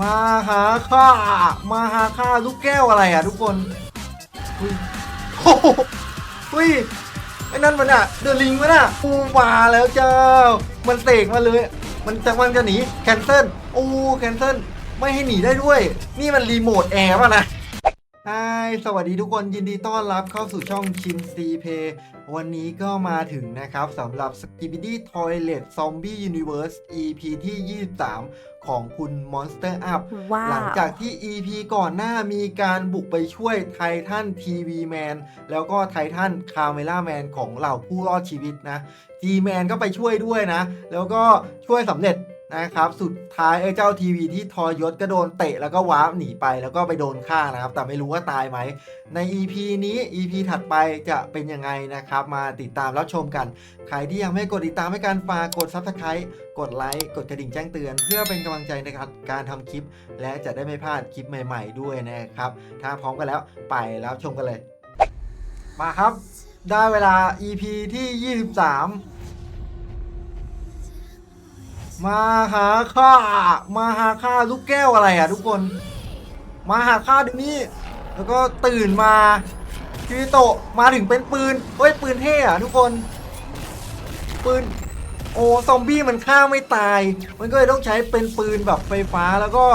มาหาข้ามาหาข้าลูกแก้วอะไรอะทุกคนอุ้ยโอ้โหอุ้ยไอ้นั่นมันอะเดอะลิงมันอะอูมาแล้วเจ้า มันเสกมาเลย มันจะมันจะหนีแคนเซิลโอ้แคนเซิลไม่ให้หนีได้ด้วย นี่มันรีโมทแอร์ป่ะนะ ฮายสวัสดีทุกคนยินดีต้อนรับเข้าสู่ช่องชินซีเพย์วันนี้ก็มาถึงนะครับสำหรับ s k i b i d y Toilet Zombie Universe EP ที่ 23 ของคุณ Monster Up ว้าหลังจากที่ EP ก่อนหน้ามีการบุกไปช่วยไททันทีวีแมนแล้วก็ไททันคาเมล่าแมนของเหล่าผู้รอดชีวิตนะ G แมนก็ไปช่วยด้วยนะ แล้วก็ช่วยสำเร็จ นะครับ สุดท้ายไอ้เจ้าทีวีที่ทอยศก็โดนเตะแล้วก็วาร์ปหนีไปแล้วก็ไปโดนฆ่านะครับ แต่ไม่รู้ว่าตายไหม ใน EP นี้ EP ถัดไปจะเป็นยังไงนะครับ มาติดตามรับชมกัน ใครที่ยังไม่กดติดตามให้การฝากกด Subscribe กดไลค์กดกระดิ่งแจ้งเตือน เพื่อเป็นกำลังใจในการการทำคลิป และจะได้ไม่พลาดคลิปใหม่ ๆ ด้วยนะครับ ถ้าพร้อมกันแล้วไปแล้วชมกันเลย มาครับ ได้เวลา EP ที่ 23 มาหาข้ามาหาข้าลูกแก้วอะไรอะทุกคน มาหาข้าเดี๋ยวนี้ แล้วก็ตื่นมาคิริโตะมาถึงเป็นปืนเฮ้ยปืนเท่อะทุกคน ปืนโอ้ซอมบี้มันฆ่าไม่ตาย มันก็เลยต้องใช้เป็นปืนแบบไฟฟ้าแล้วก็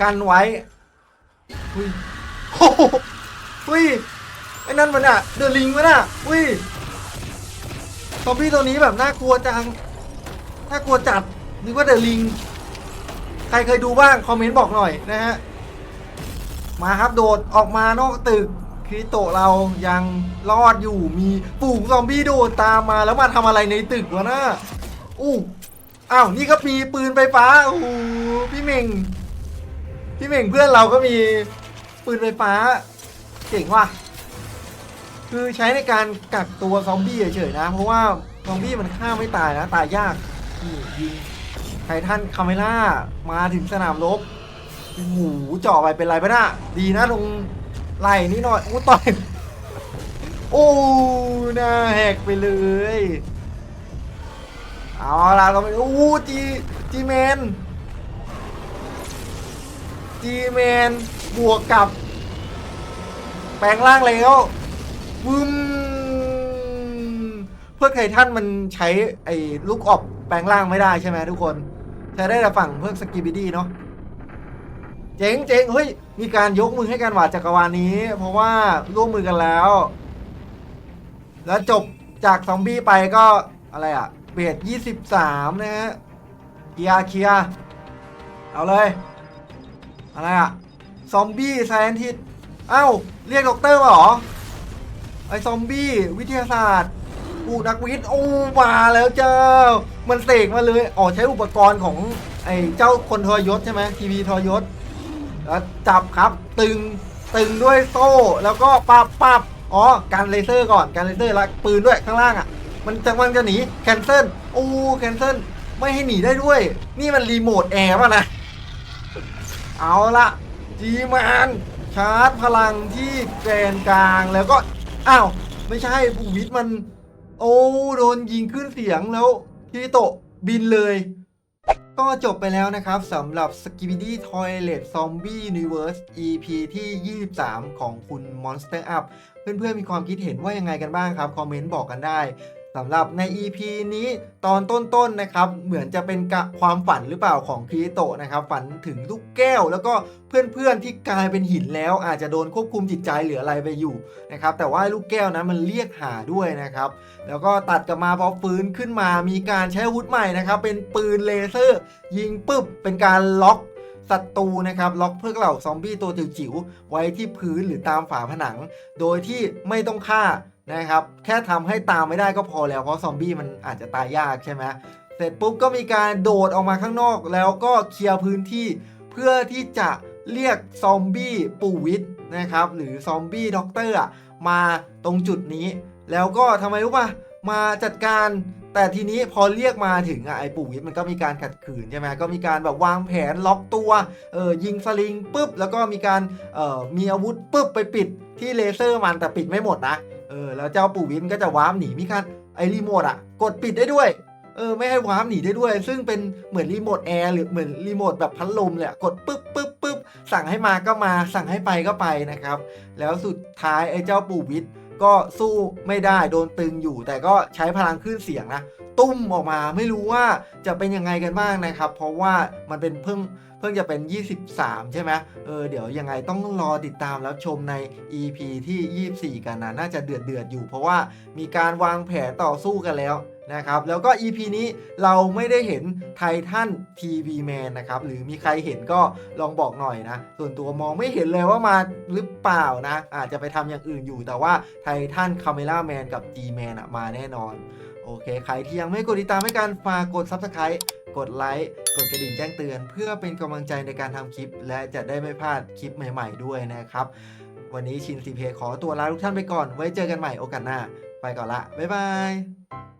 กันไว้อุ้ยโอ้โหอุ้ยไอ้นั่นมันอะเดอะลิงมันอะอุ้ยซอมบี้ตัวนี้แบบน่ากลัวจังน่ากลัวจัด นึกว่าเดอะลิง ใครเคยดูบ้างคอมเมนต์บอกหน่อยนะฮะ มาครับโดดออกมานอกตึกคริโตะเรายังรอดอยู่มีฝูงซอมบี้โดดตามมาแล้วมาทำอะไรในตึกวะนะอู้อ้าวนี่ก็มีปืนไฟฟ้าโอ้โหพี่เม่งพี่เม่งเพื่อนเราก็มีปืนไฟฟ้าเจ๋งว่ะคือใช้ในการกักตัวซอมบี้เฉยๆนะ เพราะว่าซอมบี้มันฆ่าไม่ตายนะ ตายยากยิง ไททันคาเมล่ามาถึงสนามรบโอ้โหเจาะไปเป็นไรปะน่ะดีนะตรงไหล่นี่หน่อยโอ้ต่อยโอ้หน้าแหกไปเลยเอาละเราไปโอ้จีจีแมนจีแมนบวกกับ แปลงร่างแล้ววึมเพื่อไททันมันใช้ไอ้ลูกออบแปลงร่างไม่ได้ใช่ไหมทุกคน ใช้ได้แต่ฝั่งเพื่อสกิบิดี้เนาะเจ๋งเจ๋งเฮ้ย มีการยกมือให้กันหว่าจักรวาลนี้ เพราะว่าร่วมมือกันแล้ว แล้วจบจากซอมบี้ไปก็อะไรอะเบสยี่สิบสามนะฮะเคียร์เคียร์เอาเลย อะไรอะซอมบี้ไซแอนทิสเอ้า เรียกด็อกเตอร์มาเหรอ ไอซอมบี้ วิทยาศาสตร์ อูนักวิทย์โอ้มาแล้วเจ้า มันเสกมาเลยอ๋อใช้อุปกรณ์ของไอ้เจ้าคนทรยศใช่ไหมทีวีทรยศแล้วจับครับตึงตึงด้วยโซ่แล้วก็ปับปับอ๋อการเลเซอร์ก่อนการเลเซอร์แล้วปืนด้วยข้างล่างอะ มันจะมันจะหนีแคนเซิลโอ้แคนเซิลไม่ให้หนีได้ด้วย นี่มันรีโมทแอร์ป่ะนะ เอาละจีแมนชาร์จพลังที่แกนกลางแล้วก็ อ้าว ไม่ใช่ผูวิทย์มัน โอ้โดนยิงขึ้นเสียงแล้วทีโตะบินเลย ก็จบไปแล้วนะครับสำหรับ s k i b i d y Toilet Zombie Universe EP ที่ 23 ของคุณ Monster Up เพื่อนๆมีความคิดเห็นว่ายังไงกันบ้างครับ คอมเมนต์บอกกันได้ สำหรับใน EP นี้ตอนต้นๆนะครับ เหมือนจะเป็นความฝันหรือเปล่าของคริโตะนะครับ ฝันถึงลูกแก้ว แล้วก็เพื่อนๆที่กลายเป็นหินแล้ว อาจจะโดนควบคุมจิตใจหรืออะไรไปอยู่นะครับ แต่ว่าลูกแก้วนะมันเรียกหาด้วยนะครับ แล้วก็ตัดกลับมาพอฟื้นขึ้นมามีการใช้อาวุธใหม่นะครับ เป็นปืนเลเซอร์ ยิงปุ๊บเป็นการล็อกศัตรูนะครับล็อกเพื่อเหล่าซอมบี้ตัวจิ๋วๆไว้ที่พื้นหรือตามฝาผนัง โดยที่ไม่ต้องฆ่า นะครับ แค่ทำให้ตามไม่ได้ก็พอแล้ว เพราะซอมบี้มันอาจจะตายยากใช่ไหมเสร็จปุ๊บก็มีการโดดออกมาข้างนอก แล้วก็เคลียร์พื้นที่เพื่อที่จะเรียกซอมบี้ปู่วิทย์นะครับ หรือซอมบี้ด็อกเตอร์มาตรงจุดนี้ แล้วก็ทำไมรู้ป่ะมาจัดการแต่ทีนี้พอเรียกมาถึงอะไอ้ปู่วิทย์มันก็มีการขัดขืนใช่ไหมก็มีการแบบวางแผนล็อกตัวเออยิงสลิงปุ๊บ แล้วก็มีการเออมีอาวุธปุ๊บไปปิดที่เลเซอร์มันแต่ปิดไม่หมดนะ เออแล้วเจ้าปู่วิทย์มันก็จะว้ามหนีมิคันไอรีโมทอะ กดปิดได้ด้วยเออไม่ให้วาร์ปหนีได้ด้วย ซึ่งเป็นเหมือนรีโมทแอร์หรือเหมือนรีโมทแบบพัดลมเลยอะกดปึ๊บปึ๊บปึ๊บสั่งให้มาก็มาสั่งให้ไปก็ไปนะครับ แล้วสุดท้ายไอ้เจ้าปู่วิทย์ ก็สู้ไม่ได้โดนตึงอยู่ แต่ก็ใช้พลังคลื่นเสียงนะตุ้มออกมาไม่รู้ว่าจะเป็นยังไงกันบ้างนะครับ เพราะว่ามันเป็นเพิ่งเพิ่งจะเป็น 23 ใช่ไหมเออเดี๋ยวยังไงต้องรอติดตามรับชมใน EP ที่ 24 กันนะน่าจะเดือดเดือดอยู่ เพราะว่ามีการวางแผนต่อสู้กันแล้ว นะครับแล้วก็ EP นี้เราไม่ได้เห็นไททันทีวีแมนนะครับหรือมีใครเห็นก็ลองบอกหน่อยนะ ส่วนตัวมองไม่เห็นเลยว่ามาหรือเปล่านะ อาจจะไปทำอย่างอื่นอยู่แต่ว่าไททันคาเมล่าแมนกับ G Man อะมาแน่นอน โอเค ใครที่ยังไม่กดติดตามให้กันฝากกด Subscribe กดไลค์ กดกระดิ่งแจ้งเตือน เพื่อเป็นกำลังใจในการทำคลิป และจะได้ไม่พลาดคลิปใหม่ ๆ ด้วยนะครับ วันนี้ชินซีเพขอตัวลาทุกท่านไปก่อน ไว้เจอกันใหม่โอกาสหน้า ไปก่อนละ บ๊ายบาย